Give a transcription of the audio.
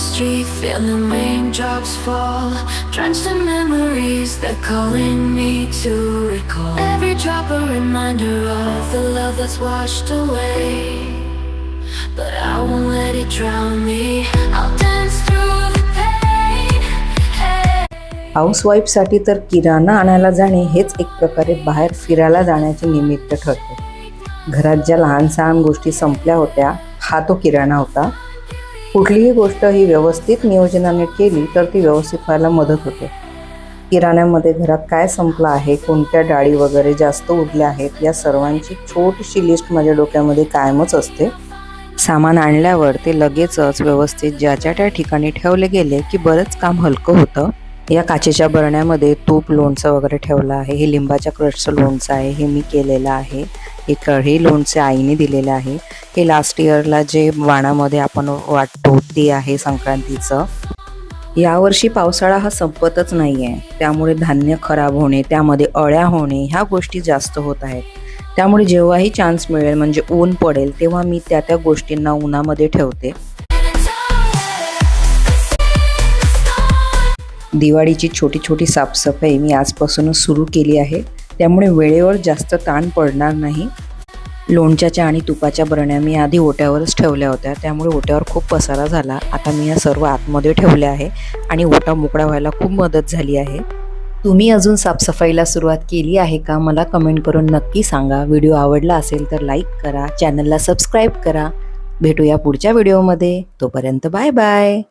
street, feeling raindrops fall. Drenched in memories, they're calling me to recall. Every drop a reminder of the love that's washed away. But I won't let it drown me. I'll dance through the pain. Hey. हाऊसवाईफसाठी तर किराणा आणायला जाणे हेच एक प्रकारे बाहेर फिरायला जाण्याचे निमित्त ठरते घरात ज्या लहान सहान गोष्टी संपल्या होत्या हा तो किराणा होता कुठलीही गोष्ट ही व्यवस्थित नियोजनाने केली तर ती व्यवस्थित व्हायला मदत होते. किराण्यामध्ये घरात काय संपलं आहे कोणत्या डाळी वगैरे जास्त उरल्या आहेत या सर्वांची छोटीशी लिस्ट माझ्या डोक्यामध्ये कायमच असते. सामान आणल्यावर ते लगेचच व्यवस्थित ज्याच्या त्या ठिकाणी ठेवले गेले की बरंच काम हलकं होतं. या काचेच्या बरण्यामध्ये तूप लोणचं वगैरे ठेवलं आहे हे लिंबाच्या क्रशचं लोणचं आहे हे मी केलेलं आहे. हे लोणचे आईने दिलेलं आहे. हे लास्ट इयरला जे वाणामध्ये आपण वाटतो ते आहे संक्रांतीचं यावर्षी पावसाळा हा संपतच नाही आहे त्यामुळे धान्य खराब होणे त्यामध्ये अळ्या होणे ह्या गोष्टी जास्त होत आहेत. त्यामुळे जेव्हाही चान्स मिळेल म्हणजे ऊन पडेल तेव्हा मी त्या त्या गोष्टींना उन्हामध्ये ठेवते. दिवाळीची छोटी छोटी साफसफाई मी आजपासूनच सुरू केली आहे. त्यामुळे वेळेवर जास्त ताण पडणार नाही. लोणच्याच्या आणि तुपाच्या बरण्या मी आधी ओट्यावरच ठेवल्या होत्या. त्यामुळे ओट्यावर खूप पसारा झाला. आता मी या सर्व आतमध्ये ठेवल्या आहे आणि ओटा मोकळा व्हायला खूप मदत झाली आहे. तुम्ही अजून साफसफाईला सुरुवात केली आहे का? मला कमेंट करून नक्की सांगा. व्हिडिओ आवडला असेल तर लाईक करा. चॅनलला सबस्क्राईब करा. भेटूया पुढच्या व्हिडिओमध्ये तोपर्यंत बाय बाय